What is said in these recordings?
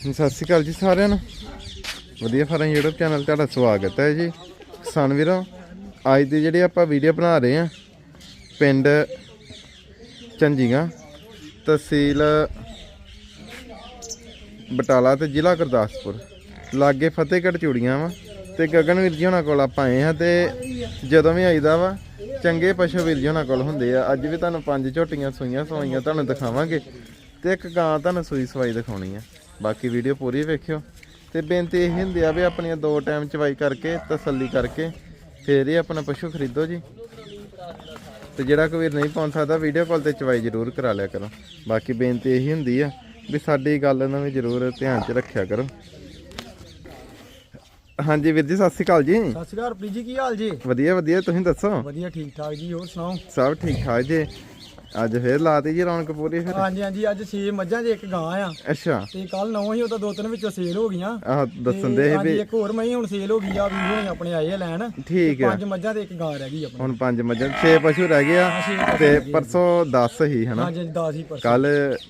ਸਤਿ ਸ਼੍ਰੀ ਅਕਾਲ ਜੀ ਸਾਰਿਆਂ ਨੂੰ। ਵਧੀਆ ਫਾਰਮ YouTube ਚੈਨਲ ਤੁਹਾਡਾ ਸਵਾਗਤ ਹੈ ਜੀ। ਕਿਸਾਨ ਵੀਰੋ, ਅੱਜ ਦੀ ਜਿਹੜੀ ਆਪਾਂ ਵੀਡੀਓ ਬਣਾ ਰਹੇ ਆ ਪਿੰਡ ਚੰਜੀਆਂ ਤਹਿਸੀਲ ਬਟਾਲਾ ਤੇ ਜ਼ਿਲ੍ਹਾ ਗੁਰਦਾਸਪੁਰ। ਲਾਗੇ ਫਤਿਹਗੜ੍ਹ ਚੂੜੀਆਂ ਵਾ ਤੇ ਗਗਨ ਵੀਰ ਜੀ ਉਹਨਾਂ ਕੋਲ ਆਪਾਂ ਆਏ ਹਾਂ ਤੇ ਜਦੋਂ ਵੀ ਆਈਦਾ ਵਾ, ਚੰਗੇ ਪਸ਼ੂ ਵੀਰ ਜੀ ਉਹਨਾਂ ਕੋਲ ਹੁੰਦੇ ਆ। ਅੱਜ ਵੀ ਤੁਹਾਨੂੰ ਪੰਜ ਝੋਟੀਆਂ ਸੂਈਆਂ ਸਵਾਈਆਂ ਤੁਹਾਨੂੰ ਦਿਖਾਵਾਂਗੇ ਤੇ ਇੱਕ ਗਾਂ ਤੁਹਾਨੂੰ ਸੂਈ ਸਵਾਈ ਦਿਖਾਉਣੀ ਆ। ਬਾਕੀ ਵੀਡੀਓ ਪੂਰੀ ਵੇਖਿਓ। ਤੇ ਬੇਨਤੀ ਇਹ ਹੁੰਦੀ ਆ ਵੀ ਆਪਣੀਆਂ ਦੋ ਟਾਈਮ ਚਵਾਈ ਕਰਕੇ ਤਸੱਲੀ ਕਰਕੇ ਫੇਰ ਹੀ ਆਪਣਾ ਪਸ਼ੂ ਖਰੀਦੋ ਜੀ। ਤੇ ਜਿਹੜਾ ਕੋਈ ਨਹੀਂ ਪਹੁੰਚ ਸਕਦਾ ਵੀਡੀਓ ਕਾਲ ਤੇ ਚਵਾਈ ਜ਼ਰੂਰ ਕਰਾ ਲਿਆ ਕਰੋ। ਬਾਕੀ ਬੇਨਤੀ ਇਹੀ ਹੁੰਦੀ ਆ ਵੀ ਸਾਡੀ ਗੱਲ ਨੂੰ ਵੀ ਜ਼ਰੂਰ ਧਿਆਨ 'ਚ ਰੱਖਿਆ ਕਰੋ। ਹਾਂਜੀ ਵੀਰ ਜੀ ਸਤਿ ਸ਼੍ਰੀ ਅਕਾਲ ਜੀ। ਸਤਿ ਸ਼੍ਰੀ ਅਕਾਲ ਪ੍ਰੀਤ ਜੀ ਕੀ ਹਾਲ ਜੀ? ਵਧੀਆ ਵਧੀਆ ਤੁਸੀਂ ਦੱਸੋ? ਵਧੀਆ ਠੀਕ ਠਾਕ ਜੀ ਹੋਰ ਸੁਣਾਓ? ਸਭ ਠੀਕ ਠਾਕ ਜੀ। ਅੱਜ ਫੇਰ ਲਾਤੀ ਜੀ ਰੌਣਕ ਪੂਰੀ ਫਿਰ? ਹਾਂਜੀ ਹਾਂਜੀ ਅੱਜ 6 ਮੱਝਾਂ ਜੇ ਇੱਕ ਗਾਂ ਆ। ਅੱਛਾ। ਤੇ ਕੱਲ ਨੌ ਹੀ ਉਹ ਤਾਂ ਦੋ ਤਿੰਨ ਵਿੱਚੋਂ ਸੇਲ ਹੋ ਗਈਆਂ। ਆਹ ਦੱਸਣ ਦੇ ਸੀ ਹਾਂਜੀ, ਵੀ ਇੱਕ ਹੋਰ ਮਈ ਹੁਣ ਸੇਲ ਹੋ ਗਈ ਆ ਵੀਰ ਹੋਣੀ ਆਪਣੇ ਆਏ ਆ ਲੈਣ। ਠੀਕ ਆ। ਪੰਜ ਮੱਝਾਂ ਤੇ ਇੱਕ ਗਾਂ ਰਹਿ ਗਈ ਆਪਣੀ। ਹੁਣ ਪੰਜ ਮੱਝਾਂ 6 ਪਸ਼ੂ ਰਹਿ ਗਏ ਆ ਤੇ। ਪਰਸੋਂ 10 ਹੀ ਹਨਾ? ਹਾਂਜੀ 10 ਹੀ ਪਰਸੋਂ। ਕੱਲ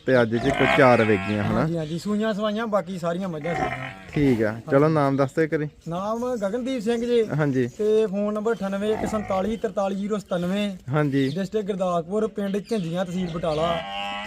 ਤੇ ਅੱਜ ਚ ਕੋਈ 4 ਵੇਗੀਆਂ ਹਨਾ? ਹਾਂਜੀ ਹਾਂਜੀ ਸੂਈਆਂ ਸਵਾਈਆਂ ਬਾਕੀ ਸਾਰੀਆਂ ਮੱਝਾਂ ਸੀਗੀਆਂ। ਠੀਕ ਆ। ਚਲੋ ਨਾਮ ਦੱਸ ਦੇ ਕਰੀ ਨਾਮ ਗਗਨਦੀਪ ਸਿੰਘ ਜੀ। ਹਾਂਜੀ। ਤੇ ਫੋਨ ਨੰਬਰ 9814433097 ਹਾਂਜੀ। ਡਿਸਟ੍ਰਿਕਟ ਗੁਰਦਾਸਪੁਰ ਪਿੰਡ ਝੰਜੀਆਂ ਤਹਿਸੀਲ ਬਟਾਲਾ।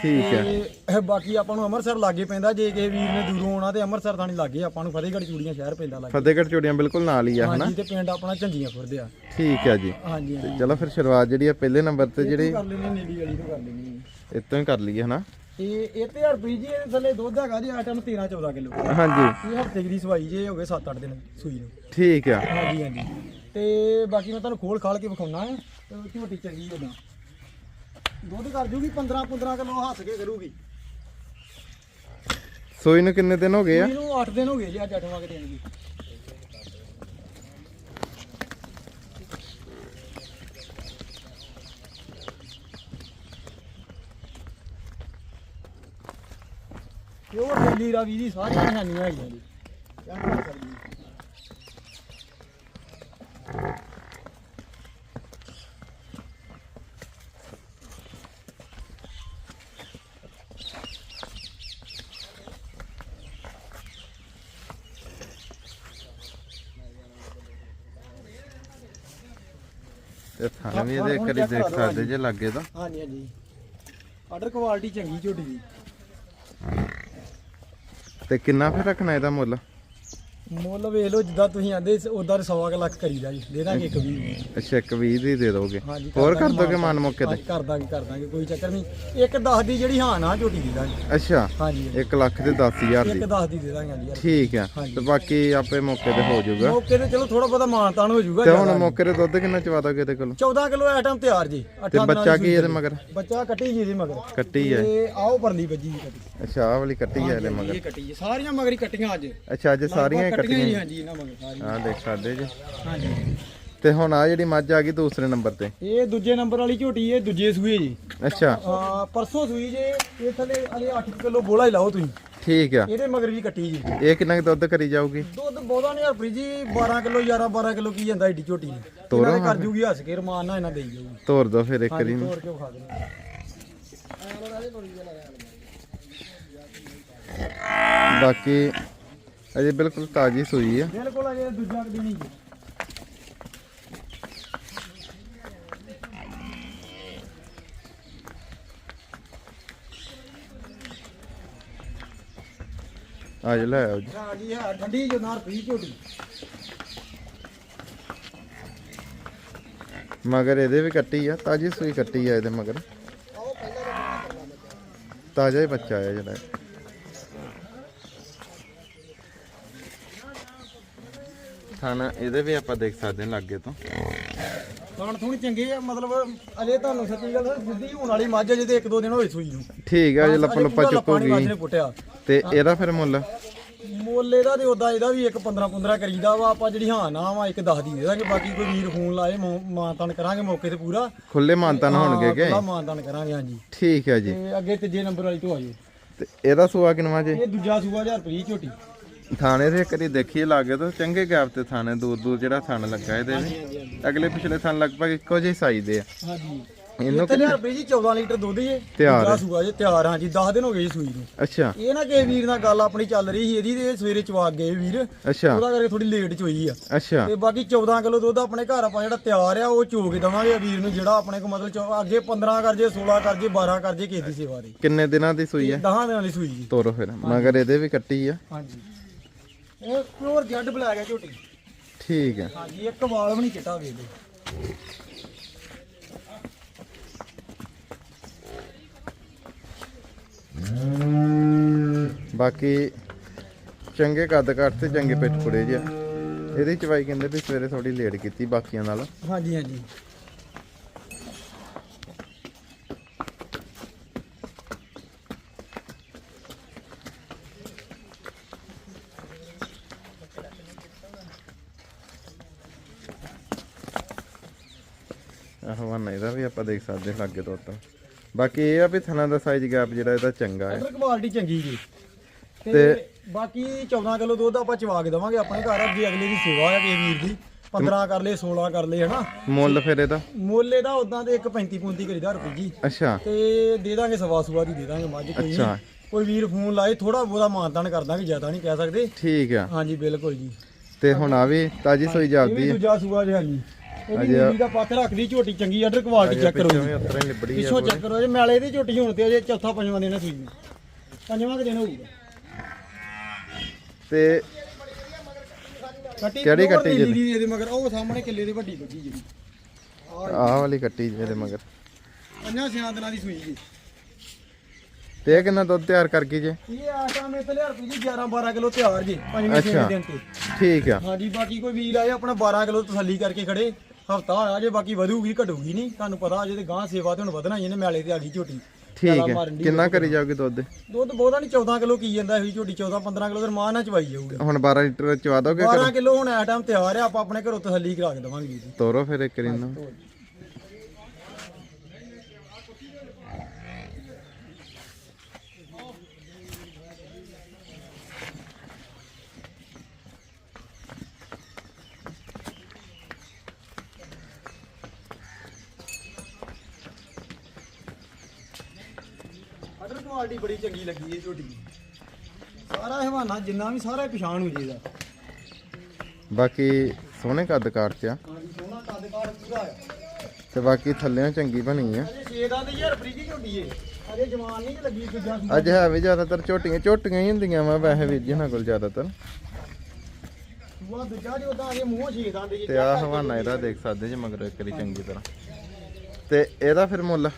ਠੀਕ ਤੇ ਇਹ ਬਾਕੀ ਆਪਾਂ ਨੂੰ ਅੰਮ੍ਰਿਤਸਰ ਲਾਗੇ ਪੈਂਦਾ ਜੇ ਕਿਸੇ ਵੀਰ ਨੇ ਦੂਰੋਂ ਆਉਣਾ ਤੇ ਅੰਮ੍ਰਿਤਸਰ ਥਾਣੀ ਲਾਗੇ ਆਪਾਂ ਨੂੰ ਫਤਿਹਗੜ੍ਹ ਚੂੜੀਆਂ ਸ਼ਹਿਰ ਪੈਂਦਾ ਲਾਗੇ। ਫਤਿਹਗੜ੍ਹ ਚੂੜੀਆਂ ਬਿਲਕੁਲ ਨਾਲ ਹੀ ਆ ਹਨਾ? ਹਾਂਜੀ ਤੇ ਪਿੰਡ ਆਪਣਾ ਝੰਜੀਆਂ ਫਿਰਦੇ ਆ। ਠੀਕ ਆ ਜੀ। ਹਾਂਜੀ ਹਾਂਜੀ। ਚਲੋ ਫਿਰ ਸ਼ੁਰੂਆਤ ਜਿਹੜੀ ਆ ਪਹਿਲੇ ਨੰਬਰ ਤੇ ਜਿਹੜੀ ਕਰ ਲੈਣੀ ਨੀਲੀ ਵਾਲੀ ਤੋਂ ਕਰ ਲੈਣੀ ਇਤੋਂ ਹੀ ਕਰ ਲਈਏ ਹਨਾ? ਤੇ ਇਹ ਤੇ ਹਰਪ੍ਰੀਤ ਜੀ ਇਹਦੇ ਥੱਲੇ ਦੁੱਧ ਹੈਗਾ ਜੀ ਆਟਮ 13 14 ਕਿਲੋ। ਹਾਂਜੀ। ਇਹ ਹਫ਼ਤੇ ਦੀ ਸਵਾਈ ਜੇ ਹੋ ਗਏ 7-8 ਦਿਨ ਸੂਈ ਨੂੰ। ਠੀਕ ਆ। ਹਾਂਜੀ ਹਾਂਜੀ। ਤੇ ਬਾਕੀ ਮੈਂ ਤੁਹਾਨੂੰ ਖੋਲ ਖਾਲ ਕੇ ਵਿਖਾਉਣਾ ਹੈ ਤੇ ਝੋਟੀ ਚੰਗੀ ਉਹਦਾ ਦੁੱਧ ਕਰ ਜੂਗੀ 15 15 ਕਿਲੋ ਹੱਸ ਕੇ ਕਰੂਗੀ। ਸੋਈ ਨੂੰ ਕਿੰਨੇ ਦਿਨ ਹੋ ਗਏ ਆ? ਇਹਨੂੰ 8 ਦਿਨ ਹੋ ਗਏ ਜੀ ਅੱਜ 8ਵਾਂ ਕਿ ਦਿਨ ਜੀ। ਇਹ ਦਿੱਲੀ ਰਾਵੀ ਦੀ ਸਾਰੀਆਂ ਨਿਸ਼ਾਨੀਆਂ ਹੈਗੀਆਂ ਜੀ ਕਿਆ ਕਰ ਸਕਦੀ ਤੇ ਥਾਣੇ ਵੀ ਇਹਦੇ ਕਰੀ ਦੇਖ ਸਕਦੇ ਜੇ ਲੱਗੇ ਤਾਂ। ਹਾਂਜੀ ਹਾਂਜੀ। ਆਰਡਰ ਕੁਆਲਿਟੀ ਚੰਗੀ ਝੋਟੀ ਦੀ। ਤੇ ਕਿੰਨਾ ਫਿਰ ਰੱਖਣਾ ਇਹਦਾ ਮੁੱਲ? ਮੁੱਲ ਵੇਖ ਲਓ ਜਿੱਦਾਂ ਤੁਸੀਂ ਆਂਦੇ ਉਦਾਂ ਸਵਾ ਕੁ ਲੱਖ ਕਰੀਦਾ ਜੀ ਦੇ ਦਾਂਗੇ ਇੱਕ ਵੀ ਅੱਛਾ ਇੱਕ 20 ਦੀ ਦੇ ਦੋਗੇ। ਹਾਂਜੀ ਹੋਰ ਕਰ ਦਾਂਗੇ ਮਨ ਮੌਕੇ ਤੇ? ਹਾਂਜੀ, ਕਰ ਦਾਂਗੇ ਕਰ ਦਾਂਗੇ ਕੋਈ ਚੱਕਰ ਨਹੀਂ। ਇੱਕ 10 ਦੀ ਜਿਹੜੀ ਹਾਂ ਨਾ ਝੋਟੀ ਦੇ ਦਾਂਗੇ। ਅੱਛਾ ਹਾਂਜੀ। 1 ਲੱਖ ਤੇ 10000 ਇੱਕ ਦੀ। 10 ਦੀ ਦੇ ਦਾਂਗੇ ਹਾਂਜੀ ਯਾਰ। ਠੀਕ ਆ। ਤੇ ਬਾਕੀ ਆਪੇ ਮੌਕੇ ਤੇ ਹੋ ਜਾਊਗਾ। ਮੌਕੇ ਤੇ ਚਲੋ ਥੋੜਾ ਬਹੁਤਾ ਮਾਨਤਾਨ ਹੋ ਜਾਊਗਾ ਤੇ ਹੁਣ ਜ਼ਿਆਦਾ ਮੌਕੇ ਤੇ ਦੁੱਧ ਕਿੰਨਾ ਚਵਾ ਦੋਗੇ ਇਹਦੇ ਕੋਲ? 14 ਕਿਲੋ ਆਈਟਮ ਤਿਆਰ ਜੀ ਤੇ ਅੱਠਾਂ ਦਿਨਾਂ ਬੱਚਾ ਦੀ ਕੀ ਇਹਦੇ ਮਗਰ? ਬੱਚਾ ਕੱਟੀ ਜੀ ਇਹਦੇ ਮਗਰ। ਕੱਟੀ ਹੈ ਤੇ ਆਓ ਪਰਲੀ ਬੱਜੀ ਜੀ ਕੱਟੀ। ਅੱਛਾ ਆਹ ਵਾਲੀ ਕੱਟੀ ਹੈ ਇਹਦੇ ਮਗਰ। ਇਹ ਕੱਟੀ ਜੀ ਸਾਰੀਆਂ ਮਗਰੀ ਕੱਟੀਆਂ ਅੱਜ। ਅੱਛਾ ਅੱਜ ਸਾਰੀਆਂ ਹੀ ਕੱਟੀਆਂ ਕੱਟੀਆਂ ਹਾਂਜੀ ਇਹਨਾਂ ਮਗਰ ਸਾਰੀਆਂ। ਹਾਂ ਦੇਖ ਸਕਦੇ ਜੀ। ਹਾਂਜੀ। ਤੇ ਹੁਣ ਆ ਜਿਹੜੀ ਮੱਝ ਆ ਗਈ ਦੂਸਰੇ ਨੰਬਰ ਤੇ। ਇਹ ਦੂਜੇ ਨੰਬਰ ਵਾਲੀ ਝੋਟੀ ਇਹ ਦੂਜੇ ਸੂਏ ਜੀ। ਅੱਛਾ। ਆ ਪਰਸੋਂ ਸੂਈ ਜੇ ਇਹ ਥੱਲੇ ਅਲੇ 8 ਕਿਲੋ ਬੋਲਾ ਹੀ ਲਾਓ ਤੁਸੀਂ। ਠੀਕ ਆ। ਇਹਦੇ ਮਗਰ ਵੀ ਕੱਟੀ ਜੀ। ਇਹ ਕਿੰਨਾ ਕੁ ਦੁੱਧ ਕਰੀ ਜਾਊਗੀ? ਦੁੱਧ ਬਹੁਤਾ ਨਹੀਂ ਹਰਪ੍ਰੀਤ ਜੀ 12 ਕਿਲੋ 11 12 ਕਿਲੋ ਕੀ ਜਾਂਦਾ ਏਡੀ ਝੋਟੀ ਤੋਰੋ ਇਹਨਾਂ ਦੇ ਕਰ ਜੂਗੀ ਹੱਸ ਕੇ ਰਮਾਨ ਨਾਲ ਇਹਨਾਂ ਦੇਈ ਜਾਊਗੀ ਤੋਰ ਦੋ ਫਿਰ ਇੱਕ ਹਾਂਜੀ ਵਾਰੀ ਤੋੜ ਕੇ ਖਾ ਦੇਣਾ ਬਾਕੀ ਅਜੇ ਬਿਲਕੁਲ ਤਾਜ਼ੀ ਸੂਈ ਆ। ਬਿਲਕੁਲ ਅਜੇ ਦੂਜਾ ਕਦੀ ਨਹੀਂ ਜੀ ਅੱਜ ਲੈ ਆਓ ਜੀ। ਹਾਂ ਜੀ ਹਾਂ ਠੰਡੀ ਜੋ ਨਾਰ ਪੀ ਝੋਟੀ। ਮਗਰ ਇਹਦੇ ਵੀ ਕੱਟੀ ਆ ਤਾਜ਼ੀ ਸੂਈ ਕੱਟੀ ਆ ਇਹਦੇ ਮਗਰ। ਤਾਜ਼ਾ ਹੀ ਬੱਚਾ ਆ ਜਿਹੜਾ। ਖਾਣਾ ਇਹਦੇ ਵੀ ਆਪਾਂ ਦੇਖ ਸਕਦੇ ਹਾਂ ਲਾਗੇ ਤੋਂ। ਖਾਣ ਥੋੜੀ ਚੰਗੇ ਆ ਮਤਲਬ ਅਜੇ ਤੁਹਾਨੂੰ ਸੱਚੀ ਗੱਲ ਸਿੱਧੀ ਹੋਣ ਵਾਲੀ ਮੱਝ ਤੇ ਇੱਕ ਦੋ ਦਿਨ ਹੋਏ ਸੂਈ ਨੂੰ। ਠੀਕ ਆ ਜੇ ਲੱਪਾ ਲੱਪਾ ਚੁੱਕੂਗੀ। ਤੇ ਇਹਦਾ ਫਿਰ ਮੁੱਲ? ਮੁੱਲ ਇਹਦਾ ਤੇ ਉਦਾਂ ਇਹਦਾ ਵੀ ਇੱਕ 15 15 ਕਰੀਦਾ ਵਾ ਆਪਾਂ ਜਿਹੜੀ ਹਾਂ ਨਾ ਵਾ ਇੱਕ 10 ਦੀ ਦੇ ਦਾਂਗੇ ਬਾਕੀ ਕੋਈ ਵੀਰ ਫੋਨ ਲਾਏ ਮਾਨਤਾਨ ਕਰਾਂਗੇ ਮੌਕੇ ਤੇ ਪੂਰਾ। ਖੁੱਲੇ ਮਾਨਤਨ ਹੋਣਗੇ ਕਿ? ਪੂਰਾ ਮਾਨਤਾਨ ਕਰਾਂਗੇ ਹਾਂਜੀ। ਠੀਕ ਹੈ ਜੀ। ਤੇ ਅੱਗੇ ਤੀਜੇ ਨੰਬਰ ਵਾਲੀ ਤੋਂ ਆਜੋ ਤੇ ਇਹਦਾ ਸੂਆ ਕਿਨਵਾ ਜੇ? ਇਹ ਦੂਜਾ ਸੂਆ ਹਜ਼ਾਰ ਰੁਪਏ ਝੋਟੀ। ਥਾਣੇ ਦੇ ਕਰੀ ਦੇਖੀਏ ਲਾਗੇ ਤੋਂ ਚੰਗੇ ਗੈਪ ਤੇ ਥਾਣੇ ਦੂਰ ਦੂਰ ਜਿਹੜਾ ਥਣ ਲੱਗਾ ਇਹਦੇ ਵੀ ਅਗਲੇ ਪਿਛਲੇ ਥਣ ਲਗਭਗ ਇੱਕੋ ਜਿਹੇ ਸਾਈਜ਼ ਦੇ ਆ। ਹਾਂਜੀ। ਇਹਨੂੰ ਇੱਥੇ ਲਿਆ ਜੀ 14 ਲੀਟਰ ਦੁੱਧ ਜੇ। ਤਿਆਰ ਹੈ। ਸੂਆ ਜੇ ਤਿਆਰ ਹਾਂ ਜੀ। 10 ਦਿਨ ਹੋ ਗਏ ਜੀ ਸੂਈ ਨੂੰ। ਅੱਛਾ। ਇਹ ਨਾ ਕਿ ਵੀਰ ਨਾਲ ਗੱਲ ਆਪਣੀ ਚੱਲ ਰਹੀ ਸੀ ਇਹਦੀ ਤੇ ਸਵੇਰੇ ਚਵਾ ਗਏ ਵੀਰ। ਅੱਛਾ। ਉਹਦਾ ਕਰਕੇ ਥੋੜੀ ਲੇਟ ਚ ਹੋਈ ਆ। ਅੱਛਾ। ਤੇ ਬਾਕੀ 14 ਕਿਲੋ ਦੁੱਧ ਆਪਣੇ ਘਰ ਆਪਾਂ ਜਿਹੜਾ ਤਿਆਰ ਆ ਉਹ ਚੋ ਕੇ ਦਵਾਂਗੇ ਵੀਰ ਨੂੰ ਜਿਹੜਾ ਆਪਣੇ ਕੋ ਮਤਲਬ ਅੱਗੇ 15 ਕਰ ਜੇ 16 ਕਰ ਜੇ 12 ਕਰ ਜੇ ਕਿਸੇ ਦੀ ਸੇਵਾ ਦੀ। ਕਿੰਨੇ ਦਿਨਾਂ ਦੀ ਸੂਈ ਹੈ 10 ਦਿਨਾਂ ਦੀ ਸੂਈ ਜੀ। ਤੋਰੋ ਫਿਰ। ਮਗਰ ਇਹਦੇ ਵੀ ਕੱਟੀ ਆ। ਹਾਂਜੀ। ਇਹ ਪਿਓਰ ਜੱਡ ਬਲੈਕ ਹੈ ਝੋਟੀ। ਠੀਕ ਹੈ। ਹਾਂਜੀ ਇੱਕ ਵਾਲ ਵੀ ਨਹੀਂ ਚਿੱਟਾ ਵੇਖ ਲਓ ਬਾਕੀ ਚੰਗੇ ਕੱਦ ਕੱਟ ਤੇ ਚੰਗੇ ਪਿੱਠ ਪੁੜੇ ਜਿਆ ਇਹਦੀ ਚਵਾਈ ਕਹਿੰਦੇ ਵੀ ਸਵੇਰੇ ਥੋੜੀ ਲੇਟ ਕੀਤੀ ਬਾਕੀਆਂ ਨਾਲ। ਹਾਂਜੀ ਹਾਂਜੀ। ਆਹ ਵਨ ਇਹਦਾ ਵੀ ਆਪਾਂ ਦੇਖ ਸਕਦੇ ਹਾਂ ਲਾਗੇ ਤੋਂ ਤਾਂ ਬਾਕੀ ਇਹ ਆ ਵੀ ਥਣਾ ਦਾ ਸਾਈਜ਼ ਗੈਪ ਜਿਹੜਾ ਇਹਦਾ ਚੰਗਾ ਹੈ। ਅਦਰ ਕੁਆਲਿਟੀ ਚੰਗੀ ਜੀ। ਤੇ ਬਾਕੀ 14 ਕਿਲੋ ਦੁੱਧ ਆਪਾਂ ਚਵਾ ਕੇ ਦਵਾਂਗੇ ਆਪਣੇ ਘਰ। ਅੱਗੇ ਅਗਲੇ ਦੀ ਸੇਵਾ ਹੈ ਕਿ ਵੀਰ ਦੀ। 15 ਕਰ ਲਏ 16 ਕਰ ਲਏ ਹਨਾ? ਮੁੱਲ ਫਿਰ ਇਹਦਾ? ਮੁੱਲ ਇਹਦਾ ਉਦਾਂ ਤੇ 1.35 35 ਕਰੀਦਾ ਰੁਪਏ ਜੀ। ਅੱਛਾ। ਤੇ ਦੇ ਦਾਂਗੇ ਸਵਾ ਸਵਾ ਦੀ ਦੇ ਦਾਂਗੇ ਮੱਝ ਕੋਈ ਅੱਛਾ। ਕੋਈ ਵੀਰ ਫੋਨ ਲਾਏ ਥੋੜਾ ਬਹੁਤਾ ਮਾਨਤਾਨ ਕਰ ਦਾਂਗੇ ਜ਼ਿਆਦਾ ਨਹੀਂ ਕਹਿ ਸਕਦੇ। ਠੀਕ ਆ। ਹਾਂਜੀ ਬਿਲਕੁਲ ਜੀ। ਤੇ ਹੁਣ ਆ ਵੀ ਤਾਜੀ ਸੋਈ ਜਾਪਦੀ ਹੈ ਦੂਜਾ ਸੂਆ ਜੀ। ਇਹ ਵੀ ਅਜੇ- ਨੀਲੀ ਦਾ ਪੱਖ ਰੱਖਦੀ ਝੋਟੀ ਚੰਗੀ ਆਰਡਰ ਕੁਆਲਿਟੀ ਚੈੱਕ ਕਰੋ ਪਿੱਛੋਂ ਜੀ ਵੀ ਉਤਰਾ ਹੀ ਲਿਬੜੀ ਆ ਪਿੱਛੋਂ ਚੈੱਕ ਕਰੋ ਜੇ ਮੈਲੇ ਦੀ ਝੋਟੀ ਹੁਣ ਤੇ ਅਜੇ ਚੌਥਾ ਪੰਜਵਾਂ ਦਿਨ ਹੈ ਸੂਈ ਨੂੰ ਪੰਜਵਾਂ ਕੁ ਦਿਨ ਹੋਊਗਾ। ਤੇ ਕੱਟੀ ਕਿਹੜੀ pure ਕੱਟੀ ਨੀਲੀ ਜੀ? ਦੀ ਇਹਦੇ ਮਗਰ ਉਹ ਸਾਹਮਣੇ ਕਿੱਲੇ ਦੀ ਵੱਡੀ ਬੱਜੀ ਜਿਹੜੀ ਆਹ ਵਾਲੀ ਕੱਟੀ ਜਿਹਦੇ ਮਗਰ। ਪੰਜਾਂ ਛਿਆਂ ਦਿਨਾਂ ਦੀ ਸੂਈ ਜੀ। ਤੇ ਇਹ ਕਿੰਨਾ ਦੁੱਧ ਤਿਆਰ ਕਰ ਗਈ ਜੇ? ਇਹ ਆਟਾ ਮੇ ਤੇ ਲਿਆ ਰੁਪਏ ਜੀ 11 12 ਕਿਲੋ ਤਿਆਰ ਜੀ ਪੰਜਵੇਂ ਅੱਛਾ। ਛੇਵੇਂ ਦਿਨ ਤੇ। ਠੀਕ ਆ। ਹਾਂਜੀ ਬਾਕੀ ਕੋਈ ਵੀਰ ਆਏ ਆਪਣਾ 12 ਕਿਲੋ ਤਸੱਲੀ ਕਰਕੇ ਖੜੇ। ਹਫਤਾ ਹੋਇਆ ਜੇ ਬਾਕੀ ਵਧੂਗੀ ਘਟੂਗੀ ਨਹੀਂ। ਤੁਹਾਨੂੰ ਪਤਾ ਅਜੇ ਤੇ ਗਾਂ ਸੇਵਾ ਤੇ ਹੁਣ ਵਧਣਾ ਹੀ ਇਹਨੇ ਮੈਲੇ ਤੇ ਆ ਗਈ ਝੋਟੀ। ਠੀਕ ਹੈ। ਕਿੰਨਾ ਕਰੀ ਜਾਓਗੇ ਦੁੱਧ? ਦੁੱਧ ਬਹੁਤਾ ਨਹੀਂ 14 ਕਿਲੋ ਕੀ ਜਾਂਦਾ ਇਹ ਝੋਟੀ 14 15 ਕਿਲੋ ਤੇ ਰਮਾਨ ਨਾਲ ਚਵਾਈ ਜਾਊਗੀ। ਹੁਣ 12 ਲੀਟਰ ਚਵਾ ਦੋਗੇ 12 ਕਿਲੋ ਹੁਣ ਐ ਟਾਈਮ ਤਿਆਰ ਆ ਆਪਾਂ ਆਪਣੇ ਘਰੋਂ ਤਸੱਲੀ ਕਰਾ ਕੇ ਦਵਾਂਗੇ ਜੀ। ਤੋਰੋ ਫਿਰ ਇੱਕ ਰਿੰਨ ਅਦਰ ਕੁਆਲਿਟੀ ਬੜੀ ਚੰਗੀ ਲੱਗੀ ਇਹ ਝੋਟੀ। ਦੀ ਸਾਰਾ ਹਵਾਨਾ ਜਿੰਨਾ ਵੀ ਸਾਰਾ ਪਛਾਣ ਹੋ ਜੇਗਾ ਬਾਕੀ ਸੋਹਣੇ ਕੱਦ ਕਾਟ ਚ ਆ। ਹਾਂਜੀ ਸੋਨਾ ਕੱਦ ਕਾੜ ਪੂਰਾ ਆ। ਤੇ ਬਾਕੀ ਥੱਲਿਆਂ ਚੰਗੀ ਬਣੀ ਆ। ਅਜੇ ਛੇਦਾਂ ਦੀ ਯਾਰ ਫਰੀਜੀ ਝੋਟੀ ਏ। ਅਜੇ ਜਵਾਨ ਨਹੀਂ ਲੱਗੀ ਦੂਜਾ ਸੂਆ। ਅੱਜ ਹੈ ਵੀ ਜ਼ਿਆਦਾਤਰ ਝੋਟੀਆਂ ਝੋਟੀਆਂ ਹੀ ਹੁੰਦੀਆਂ ਵਾ ਵੈਸੇ ਵੀਰ ਜੀ ਕੋਲ ਜ਼ਿਆਦਾਤਰ। ਸੂਆ ਦੂਜਾ ਜੀ ਉਦਾਂ ਅਜੇ ਮੂੰਹ ਛੇਦਾਂ ਦੇ ਤੇ ਆ ਹਵਾਨਾ ਇਹਦਾ ਦੇਖ ਸਕਦੇ ਜੇ ਮਗਰ ਇੱਕ ਵਾਰੀ ਚੰਗੀ ਤਰ੍ਹਾਂ। ਤੇ ਇਹਦਾ ਫਿਰ ਮੁੱਲ?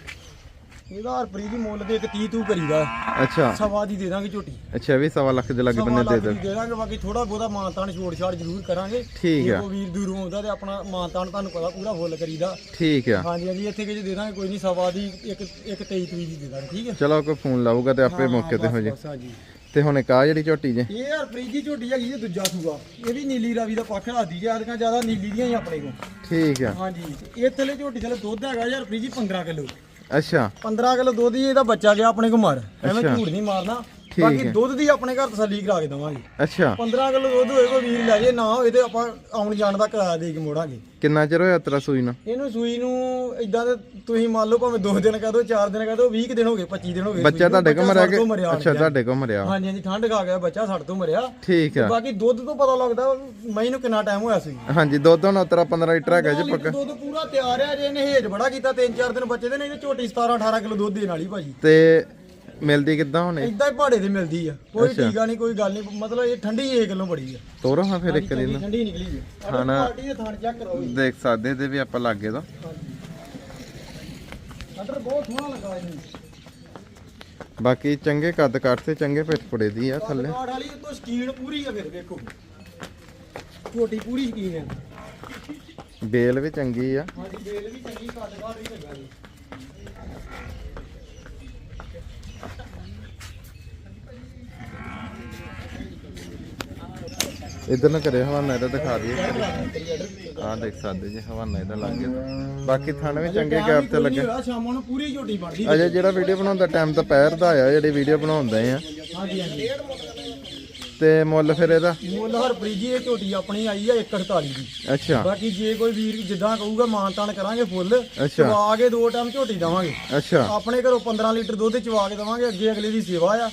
ਇਹਦਾ ਹਰਪ੍ਰੀਤ ਦੀ ਮੁੱਲ ਦੇ ਇੱਕ 30 ਤੂ ਕਰੀਦਾ। ਅੱਛਾ। ਸਵਾ ਦੀ ਦੇ ਦਾਂਗੇ ਝੋਟੀ। ਅੱਛਾ ਵੀ ਸਵਾ ਲੱਖ ਦੇ ਲੱਗ ਸਵਾ ਬੰਨੇ ਦੇ ਲੱਖ ਦੇ ਦੀ ਦੇ ਦਾਂਗੇ ਬਾਕੀ ਥੋੜਾ ਬਹੁਤਾ ਮਾਨਤਾਨ ਛੋੜ ਛਾੜ ਜ਼ਰੂਰ ਕਰਾਂਗੇ। ਠੀਕ ਆ। ਕੋਈ ਵੀਰ ਦੂਰੋਂ ਆਉਂਦਾ ਤੇ ਆਪਣਾ ਮਾਨਤਾਨ ਤੁਹਾਨੂੰ ਪਤਾ ਪੂਰਾ ਫੁੱਲ ਕਰੀਦਾ। ਠੀਕ ਆ। ਹਾਂਜੀ ਹਾਂਜੀ ਇੱਥੇ ਕਿ ਦੇ ਦਾਂਗੇ ਕੋਈ ਨਹੀਂ ਸਵਾ ਦੀ ਇੱਕ ਇੱਕ 23 ਤਰੀਕ ਦੀ ਦੇ ਦਾਂਗੇ ਠੀਕ ਹੈ ਚਲੋ ਕੋਈ ਫੋਨ ਲਾਊਗਾ ਤੇ ਆਪੇ ਮੌਕੇ ਤੇ ਹੋ ਜੇ। ਬਸ ਹਾਂਜੀ। ਤੇ ਹੁਣ ਇੱਕ ਆ ਜਿਹੜੀ ਝੋਟੀ ਜੇ। ਇਹ ਹਰਪ੍ਰੀਤ ਦੀ ਝੋਟੀ ਹੈਗੀ ਜੀ ਦੂਜਾ ਸੂਆ। ਇਹ ਵੀ ਨੀਲੀ ਰਾਵੀ ਦਾ ਪੱਖ ਰਾਦੀ ਜੀ ਆਦਕਾਂ ਜ਼ਿਆਦਾ ਨੀਲੀ ਦੀਆਂ ਹੀ ਆਪਣੇ ਕੋਲ। ਠੀਕ ਆ। ਹਾਂਜੀ ਤੇ ਇਹ ਥੱਲੇ ਝੋਟੀ ਥੱਲੇ ਦੁੱਧ ਹੈਗਾ ਯਾਰ ਹਰਪ੍ਰੀਤ ਜੀ 15 ਕਿਲੋ। ਅੱਛਾ। 15 ਕਿਲੋ ਦੁੱਧ ਹੀ ਇਹਦਾ ਬੱਚਾ ਗਿਆ ਆਪਣੇ ਕੋ ਮਰ ਐਵੇਂ। ਝੂਠ ਨਹੀਂ ਮਾਰਨਾ। ਬਾਕੀ। ਦੁੱਧ ਦੀ ਆਪਣੇ ਘਰ ਤਸੱਲੀ ਕਰਾ ਕੇ ਦਵਾਂਗੇ। ਅੱਛਾ। 15 ਕਿਲੋ ਦੁੱਧ ਹੋਏ ਕੋਈ ਵੀਰ ਲੈ ਜੇ ਨਾ ਹੋਏ ਤੇ ਆਪਾਂ ਆਉਣ ਜਾਣ ਦਾ ਕਿਰਾਇਆ ਦੇ ਕੇ ਮੋੜਾਂਗੇ। ਕਿੰਨਾ ਚਿਰ ਹੋਇਆ ਤੇਰਾ ਸੂਈ ਨੂੰ? ਇਹਨੂੰ ਸੂਈ ਨੂੰ ਇਦਾਂ ਦੇ ਤੁਸੀਂ ਮੰਨ ਲਓ ਭਾਵੇਂ 2 ਦਿਨ ਕਹਿ ਦਿਓ 4 ਦਿਨ ਕਹਿ ਦਿਓ 20 ਕੁ ਦਿਨ ਹੋ ਗਏ 25 ਦਿਨ ਹੋ ਗਏ ਬੱਚਾ ਨੂੰ, ਤੁਹਾਡੇ ਕੋਲ ਮਰਿਆ ਕਿ ਤੋਂ ਮਰਿਆ ਅੱਛਾ। ਤੁਹਾਡੇ ਕੋਲ ਮਰਿਆ। ਹਾਂਜੀ ਹਾਂਜੀ ਠੰਡ ਖਾ ਗਿਆ ਬੱਚਾ ਸਾਡੇ ਤੋਂ ਮਰਿਆ। ਠੀਕ ਆ। ਬਾਕੀ ਦੁੱਧ ਤੋਂ ਪਤਾ ਲੱਗਦਾ ਮਈ ਨੂੰ ਕਿੰਨਾ ਟਾਈਮ ਹੋਇਆ ਸੀ ਹਾਂਜੀ ਦੁੱਧ ਹੁਣ ਤੇਰਾ 15 ਲੀਟਰ ਹੈਗਾ ਜੀ ਪੱਕਾ। ਦੁੱਧ ਪੂਰਾ ਤਿਆਰ ਹੈ ਜੇ ਇਹਨੇ ਹੇਜ ਬੜਾ ਕੀਤਾ 3-4 ਦਿਨ ਬੱਚੇ ਦੇ ਨਹੀਂ ਤੇ ਝੋਟੀ 17 18 ਕਿਲੋ ਦੁੱਧ ਦੇਣ ਵਾਲੀ ਭਾਜੀ। ਤੇ ਮਿਲਦੀ ਕਿੱਦਾਂ ਹੁਣੇ ਇਦਾਂ ਹੀ ਪਹਾੜੇ ਤੇ ਮਿਲਦੀ ਆ। ਕੋਈ ਟੀਕਾ ਨਹੀਂ ਕੋਈ ਗੱਲ ਨਹੀਂ ਮਤਲਬ ਇਹ ਠੰਡੀ 1 ਕਿਲੋ ਬੜੀ ਆ। ਤੋਰੋ ਹਾਂ ਫਿਰ ਇੱਕ ਦਿਨ। ਠੰਡੀ ਨਿਕਲੀ ਜੀ ਖਾਣਾ- ਪਾਰਟੀ ਦੇ ਥਾਣ ਚੈੱਕ ਕਰੋ ਜੀ। ਦੇਖ ਸਕਦੇ ਤੇ ਵੀ ਆਪਾਂ ਲਾਗੇ ਦਾ ਅਦਰ ਬਹੁਤ ਸੋਹਣਾ ਲੱਗਾ ਇਹਨੂੰ। ਬਾਕੀ ਚੰਗੇ ਕੱਦ ਕੱਟ ਤੇ ਚੰਗੇ ਪਿੱਠ ਪੁੜੇ ਦੀ ਆ ਥੱਲੇ। ਕਾਰਡ ਵਾਲੀ ਤੋਂ ਸਕੀਨ ਪੂਰੀ ਆ ਫਿਰ ਵੇਖੋ। ਝੋਟੀ ਪੂਰੀ ਸਕੀਨ ਹੈ ਬੇਲ ਵੀ ਚੰਗੀ ਆ। ਹਾਂਜੀ ਬੇਲ ਵੀ ਚੰਗੀ ਕੱਦ ਕਾਰਡ ਵੀ ਲੱਗਾ ਜੀ। ਇਧਰ ਨਾ ਕਰੇ ਹਵਾਨਾ ਇਹਦਾ ਦਿਖਾ ਦਈਏ ਆਹ ਦੇਖ ਸਕਦੇ ਜੀ ਹਵਾਨਾ ਇਹਦਾ ਲੱਗੇ ਬਾਕੀ ਥਣ ਵੀ ਚੰਗੇ ਗੈਪ ਤੇ ਲੱਗੇ। ਹੋਇਆ ਸ਼ਾਮਾਂ ਨੂੰ ਪੂਰੀ ਝੋਟੀ ਬਣਦੀ ਅਜੇ ਜਿਹੜਾ ਵੀਡੀਓ ਬਣਾਉਣ ਦਾ ਟਾਈਮ ਤਾਂ ਪੈਰ ਦਾ ਆ ਜਿਹੜੀ ਵੀਡੀਓ ਬਣਾਉਂਦੇ ਆ। ਹਾਂਜੀ ਹਾਂਜੀ। ਤੇ ਮੁੱਲ ਫਿਰ ਇਹਦਾ? ਮੁੱਲ ਹਰਪ੍ਰੀਤ ਜੀ ਇਹ ਝੋਟੀ ਆਪਣੀ ਆਈ ਆ 148 ਦੀ। ਅੱਛਾ। ਬਾਕੀ ਜੇ ਕੋਈ ਵੀਰ ਜਿੱਦਾਂ ਕਹੂਗਾ ਮਾਨ ਤਾਨ ਕਰਾਂਗੇ ਫੁੱਲ। ਚਵਾ ਕੇ ਦੋ ਟਾਈਮ ਝੋਟੀ ਦਵਾਂਗੇ। ਅੱਛਾ। ਆਪਣੇ ਘਰੋਂ 15 ਲੀਟਰ ਦੁੱਧ ਚਵਾ ਕੇ ਦਵਾਂਗੇ ਅੱਗੇ ਅਗਲੇ ਦੀ ਸੇਵਾ ਆ।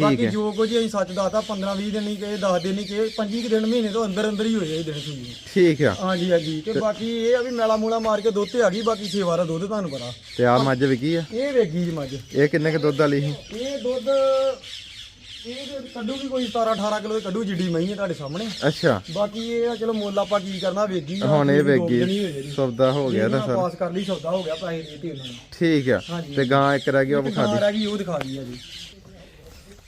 ਬਾਕੀ। ਜੋ ਕੁਝ ਅਸੀਂ ਸੱਚ ਦੱਸਦਾ 15 20 ਦਿਨ ਨਹੀਂ ਕਹੇ 10 ਦਿਨ ਨਹੀਂ ਕਹੇ 25 ਕੁ ਦਿਨ ਮਹੀਨੇ ਤੋਂ ਅੰਦਰ ਅੰਦਰ ਹੀ ਹੋ ਜਾਏ ਦਿਨ ਸੂਈ। ਠੀਕ ਆ। ਹਾਂਜੀ ਹਾਂਜੀ। ਤੇ ਬਾਕੀ ਇਹ ਆ ਵੀ ਮੈਲਾ ਮੂਲਾ ਮਾਰ ਕੇ ਦੁੱਧ ਤੇ ਆ ਗਈ ਬਾਕੀ ਸੇਵਾ ਦਾ ਦੁੱਧ ਤੁਹਾਨੂੰ ਪਤਾ। ਤੇ ਆ ਮੱਝ ਵਿਕੀ ਆ? ਇਹ ਵੇਗੀ ਜੀ ਮੱਝ। ਇਹ ਕਿੰਨੇ ਕ ਦੁੱਧ ਵਾਲੀ ਸੀ? ਇਹ ਦੁੱਧ ਇਹ ਤੇ ਕੱਢੂਗੀ ਕੋਈ 17 18 ਕਿਲੋ ਕੱਢੂ ਜਿੱਡੀ ਮਹੀਂ ਹੈ ਤੁਹਾਡੇ ਸਾਹਮਣੇ। ਅੱਛਾ। ਬਾਕੀ ਇਹ ਆ ਚਲੋ ਮੁੱਲ ਆਪਾਂ ਕੀ ਕਰਨਾ ਵੇਗੀ ਹੁਣ ਇਹ ਵੇਗੀ। ਸੌਦਾ ਹੋ ਗਿਆ ਤਾਂ ਸਰ ਪਾਸ ਕਰ ਲਈ ਸੌਦਾ ਹੋ ਗਿਆ ਪੈਸੇ ਦੇ ਦਿੱਤੇ ਉਹਨਾਂ ਨੂੰ। ਠੀਕ ਆ। ਤੇ ਗਾਂ ਇੱਕ ਰਹਿ ਗਈ ਉਹ ਵਿਖਾ ਕਾਰ ਹੈਗੀ ਉਹ ਦਿਖਾ ਦਈ ਆ ਜੀ।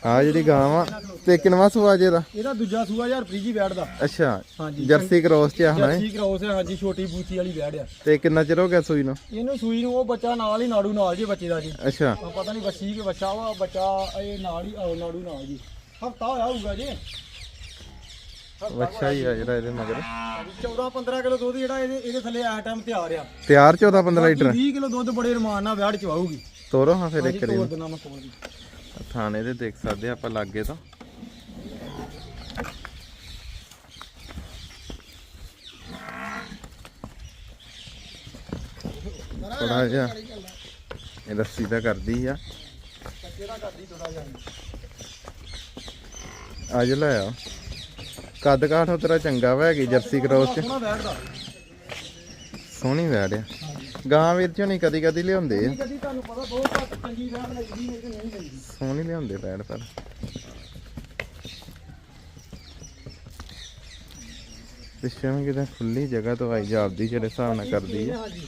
ਆ ਜਿਹੜੀ ਗਾਂ ਵਾ ਤੇ ਕਿੰਨਵਾ ਸੁਆ ਜੇ ਦਾ ਇਹਦਾ ਦੂਜਾ ਸੂਆ ਯਾਰ ਫ੍ਰੀਜੀ ਦਾ। ਅੱਛਾ ਹਾਂਜੀ। ਜਰਸੀ ਕ੍ਰੋਸ ਚ ਆ ਇਹ? ਜਰਸੀ ਕਰਾਉਸ ਹੈ ਹਾਂਜੀ ਛੋਟੀ ਬੂਥੀ ਵਾਲੀ ਬੈਠ ਆ। ਤੇ ਕਿੰਨਾ ਚਿਰ ਹੋ ਗਿਆ ਸੂਈ ਨੂੰ? ਇਹਨੂੰ ਸੂਈ ਨੂੰ ਉਹ ਬੱਚਾ ਨਾਲ ਹੀ ਨਾੜੂ ਨਾਲ ਜੀ ਬੱਚੇ ਦਾ ਜੀ। ਅੱਛਾ। ਆ ਪਤਾ ਨਹੀਂ ਬੱਚੀ ਕਿ ਬੱਚਾ ਵਾ ਬੱਚਾ ਇਹ ਨਾਲ ਹੀ ਨਾੜੂ ਨਾਲ ਜੀ। ਹਫਤਾ ਹੋਇਆ ਹੋਊਗਾ ਜੀ। ਅੱਛਾ ਹੀ ਆ ਜਿਹੜਾ ਇਹਦੇ ਮਗਰ। 14 15 ਕਿਲੋ ਦੁੱਧ ਜਿਹੜਾ ਇਹਦੇ ਇਹਦੇ ਥੱਲੇ ਆ ਟਾਈਮ ਤਿਆਰ ਆ। ਤਿਆਰ 14 15 ਲੀਟਰ? 20 ਕਿਲੋ ਦੁੱਧ ਬੜੇ ਰਮਾਨ ਨਾਲ ਵਿਆੜ ਚਵਾਊਗੀ ਤੋਰੋ ਹਾਂ ਫਿਰ ਇੱਕ ਤੋੜ ਰੀ ਦੇਣਾ ਮੈਂ ਕੋਲ ਦੀ ਥਾਣੇ ਦੇ ਦੇਖ ਸਕਦੇ ਆਪਾਂ ਲਾਗੇ ਤਾਂ। ਥੋੜਾ ਜਿਹਾ ਇਹ ਰੱਸੀ ਦਾ ਕਰਦੀ ਆ। ਕਿਹੜਾ ਅੱਜ ਲੈ ਕੱਦ ਕਾਠ ਉਹ ਤੇਰਾ ਚੰਗਾ ਵਾ ਹੈਗੀ ਜਰਸੀ ਕ੍ਰੋਸ ਚ। ਸੋਹਣੀ ਵੈੜ ਆ। ਗਾਂ ਵੀਰ ਚੋਂ ਨਹੀਂ ਕਦੀ ਕਦੀ ਲਿਆਉਂਦੇ ਆ। ਕਦੀ ਤੁਹਾਨੂੰ ਪਤਾ ਬਹੁਤ ਘੱਟ ਚੰਗੀ ਵਿਆੜ ਲੱਗਦੀ ਨਹੀਂ ਕਿ ਨਹੀਂ ਲੱਗਦੀ ਸੋਹਣੀ ਲਿਆਉਂਦੇ ਵੈੜ ਪਰ ਪਿੱਛੇ ਵੀ ਕਿਤੇ ਖੁੱਲੀ ਜਗ੍ਹਾ ਤੋਂ ਆਈ ਜਾਪਦੀ ਜਿਹੜੇ ਹਿਸਾਬ ਨਾਲ ਕਰਦੀ ਹਾਂਜੀ।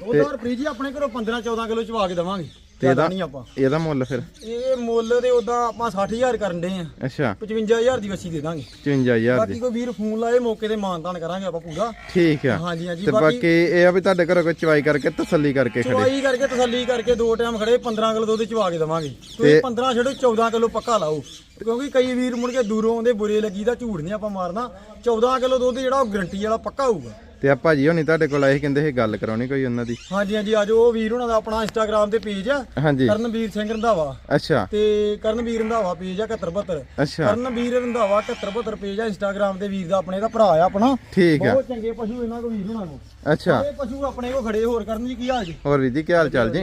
ਦੋ ਦਾਰ ਫ੍ਰੀਜ ਆਪਣੇ ਘਰੋਂ 15 14 ਕਿਲੋ ਚਵਾ ਕੇ ਦਵਾਂਗੇ। ਤੇ ਇਹਦਾ ਨਹੀਂ ਆਪਾਂ। ਇਹਦਾ ਮੁੱਲ ਫਿਰ? ਇਹ ਮੁੱਲ ਦੇ ਉਦਾਂ ਆਪਾਂ 60000 ਕਰਨ ਦੇ ਆ। ਅੱਛਾ। 55000 ਦੀ ਵੱਛੀ ਦੇ ਦਾਂਗੇ। 55000 ਬਾਕੀ ਕੋਈ ਵੀਰ ਫੋਨ ਲਾਏ ਮੌਕੇ ਤੇ ਮਾਨਤਾਨ ਕਰਾਂਗੇ ਆਪਾਂ ਪੂਰਾ। ਠੀਕ ਆ। ਹਾਂਜੀ ਹਾਂਜੀ ਤੇ ਬਾਕੀ ਇਹ ਆ ਵੀ ਤੁਹਾਡੇ ਘਰੋਂ ਕੋਈ ਚਵਾਈ ਕਰਕੇ ਤਸੱਲੀ ਕਰਕੇ ਖੜੇ। ਚਵਾਈ ਕਰਕੇ ਤਸੱਲੀ ਕਰਕੇ ਦੋ ਟਾਈਮ ਖੜੇ 15 ਕਿਲੋ ਦੁੱਧ ਚਵਾ ਕੇ ਦਵਾਂਗੇ। ਤੁਸੀਂ 15 ਛੱਡੋ 14 ਕਿਲੋ ਪੱਕਾ ਲਾਓ। ਕਿਉਂਕਿ ਕਈ ਵੀਰ ਮੁੜ ਕੇ ਦੂਰੋਂ ਆਉਂਦੇ ਬੁਰੇ ਲੱਗੀ ਦਾ ਝੂਠ ਨਹੀਂ ਆਪਾਂ ਮਾਰਨਾ। 14 ਕਿਲੋ ਦੁੱਧ ਜਿਹੜਾ ਉਹ ਗਰੰਟੀ ਵਾਲਾ ਪੱਕਾ ਹੋਊਗਾ। ਤੇ ਆ ਭਾਜੀ ਹੋਣੀ ਤੁਹਾਡੇ ਕੋਲ ਆਏ ਸੀ, ਕਹਿੰਦੇ ਇਹ ਗੱਲ ਕਰਾਉਣੀ ਕੋਈ ਉਹਨਾਂ ਦੀ। ਹਾਂਜੀ ਹਾਂਜੀ ਅੱਜ ਉਹ ਵੀਰ ਉਹਨਾਂ ਦਾ ਆਪਣਾ ਇੰਸਟਾਗ੍ਰam ਤੇ ਪੇਜ ਆ ਹਾਂਜੀ। ਕਰਨਵੀਰ ਸਿੰਘ ਰੰਧਾਵਾ। ਅੱਛਾ। ਤੇ ਕਰਨਵੀਰ ਰੰਧਾਵਾ ਪੇਜ ਆ 7172 ਅੱਛਾ। ਕਰਨਵੀਰ ਰੰਧਾਵਾ 7172 ਪੇਜ ਆ ਇੰਸਟਾਗ੍ਰam ਤੇ ਵੀਰ ਦਾ ਆਪਣੇ ਦਾ ਭਰਾ ਆ ਆਪਣਾ। ਠੀਕ ਆ। ਬਹੁਤ ਚੰਗੇ ਪਸ਼ੂ ਇਹਨਾਂ ਕੋ ਵੀਰ ਹੋਣਾ ਕੋ ਅੱਛਾ। ਸਾਰੇ ਪਸ਼ੂ ਆਪਣੇ ਕੋ ਖੜੇ ਹੋਰ ਕਰਨ ਜੀ ਕੀ ਹਾਲ ਜੀ? ਹੋਰ ਵੀਰ ਜੀ ਕੀ ਹਾਲ ਚਾਲ ਜੀ?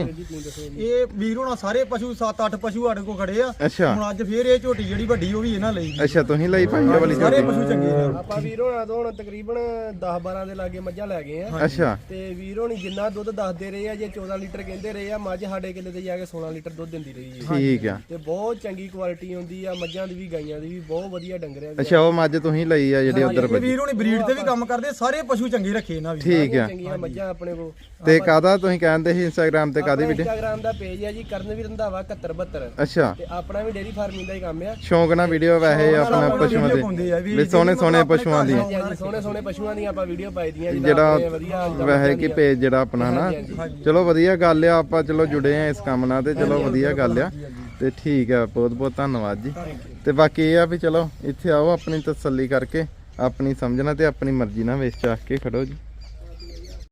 ਇਹ ਵੀਰ ਹੋਣਾ ਸਾਰੇ ਪਸ਼ੂ 7-8 ਪਸ਼ੂ ਸਾਡੇ ਕੋ ਖੜੇ ਆ। ਅੱਛਾ। ਹੁਣ ਅੱਜ ਫੇਰ ਇਹ ਝੋਟੀ ਜਿਹੜੀ ਵੱਡੀ ਉਹ ਵੀ ਇਹਨਾਂ ਲਈ। ਅੱਛਾ ਤੁਸੀਂ ਲਈ ਭਾਈ ਇਹ ਵਾਲੀ ਸਾਰੇ ਝੋਟੀ? ਪਸ਼ੂ ਚੰਗੇ ਨੇ। ਆਪਾਂ ਵੀਰ ਹੋਣਾ ਤੋਂ ਹੁਣ ਤਕਰੀਬਨ 10 12 ਦੇ ਲਾਗੇ ਮੱਝਾਂ ਲੈ ਗਏ ਆ। ਅੱਛਾ। ਤੇ ਵੀਰ ਹੋਣੀ ਜਿੰਨਾ ਦੁੱਧ ਦੱਸਦੇ ਰਹੇ ਆ ਜੇ 14 ਲੀਟਰ ਕਹਿੰਦੇ ਰਹੇ ਆ ਮੱਝ ਸਾਡੇ ਕਿੱਲੇ ਤੇ ਜਾ ਕੇ 16 ਲੀਟਰ ਦੁੱਧ ਦਿੰਦੀ ਰਹੀ ਹੈ ਠੀਕ ਆ। ਤੇ ਬਹੁਤ ਚੰਗੀ ਕੁਆਲਿਟੀ ਹੁੰਦੀ ਆ ਮੱਝਾਂ ਦੀ ਵੀ ਗਾਈਆਂ ਦੀ ਵੀ ਬਹੁਤ ਵਧੀਆ ਡੰਗਰਿਆਂ ਦੀ ਅੱਛਾ ਉਹ ਮੱਝ ਤੁਸੀਂ ਲਈ ਆ ਜਿਹੜੀ ਉਧਰ ਇਹ ਵੀਰ ਹੋਣੀ ਬਰੀਡ ਤੇ ਵੀ ਕੰਮ ਕਰਦੇ ਸਾਰੇ ਪਸ਼ੂ ਚੰਗੇ ਰੱਖੇ ਇਹਨਾਂ ਵੀ। ਠੀਕ ਆ। ਚੰਗੀਆਂ ਮੱਝਾਂ ਆਪਣੇ ਕੋ ਤੇ ਕਾਦਾ ਤੁਸੀਂ ਕਹਿੰਦੇ ਸੀ ਇੰਸਟਾਗ੍ਰam ਤੇ ਕਾਦੀ ਵੀਡੀਓ ਇੰਸਟਾਗ੍ਰam ਦਾ ਪੇਜ ਆ ਜੀ ਕਰਨਵੀਰ ਰੰਧਾਵਾ 7172 ਅੱਛਾ। ਤੇ ਆਪਣਾ ਵੀ ਡੇਰੀ ਫਾਰਮਿੰਗ ਦਾ ਹੀ ਕੰਮ ਆ। ਸ਼ੌਂਕ ਨਾਲ ਵੀਡੀਓ ਵੈਸੇ ਆਪਣਾ ਪਸ਼ੂਆਂ ਦੀ। ਵੀ ਵੀ ਸੋਹਣੇ ਸੋਹਣੇ ਪਸ਼ੂਆਂ ਦੀ। ਸੋਹਣੇ ਸੋਹਣੇ ਪਸ਼ੂਆਂ ਦੀਆਂ ਆਪਾਂ ਵੀਡੀਓ ਪਾਈ ਜਿਹੜਾ ਵੈਸੇ ਕਿ ਪੇਜ ਜਿਹੜਾ ਆਪਣਾ ਨਾ ਚਲੋ ਵਧੀਆ ਗੱਲ ਆ ਆਪਾਂ ਚਲੋ ਜੁੜੇ ਆ ਇਸ ਕੰਮ ਨਾਲ ਤੇ ਚਲੋ ਵਧੀਆ ਗੱਲ ਆ। ਤੇ ਠੀਕ ਆ ਬਹੁਤ ਬਹੁਤ ਧੰਨਵਾਦ ਜੀ। ਤੇ ਬਾਕੀ ਇਹ ਆ ਵੀ ਚਲੋ ਇੱਥੇ ਆਓ ਆਪਣੀ ਤਸੱਲੀ ਕਰਕੇ ਆਪਣੀ ਸਮਝਣਾ ਤੇ ਆਪਣੀ ਮਰਜ਼ੀ ਨਾਲ ਵੇਚ ਚਾਖ ਕੇ ਖੜੋ ਜੀ।